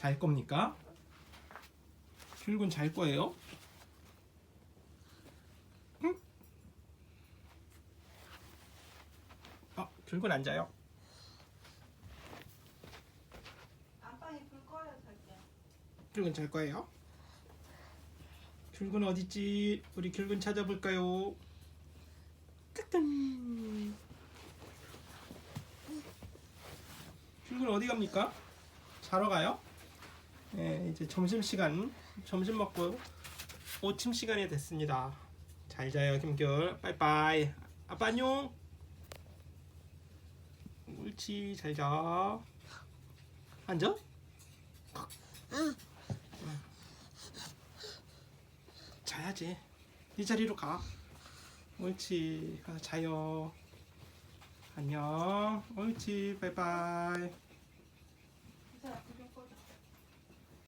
잘 겁니까? 귤군 잘 거예요? 응? 아, 귤군 안 자요? 안방에 불 꺼요 절대. 귤군 잘 거예요? 귤군 어딨지? 우리 귤군 찾아볼까요? 따단. 귤군 어디 갑니까? 자러 가요? 네, 이제 점심 시간 점심 먹고 오침 시간이 됐습니다. 잘 자요 김귤. 빠이빠이. 아빠 안녕. 옳지 잘 자. 앉아? 자야지. 네 자리로 가. 옳지. 가서 자요. 안녕. 옳지. 바이바이.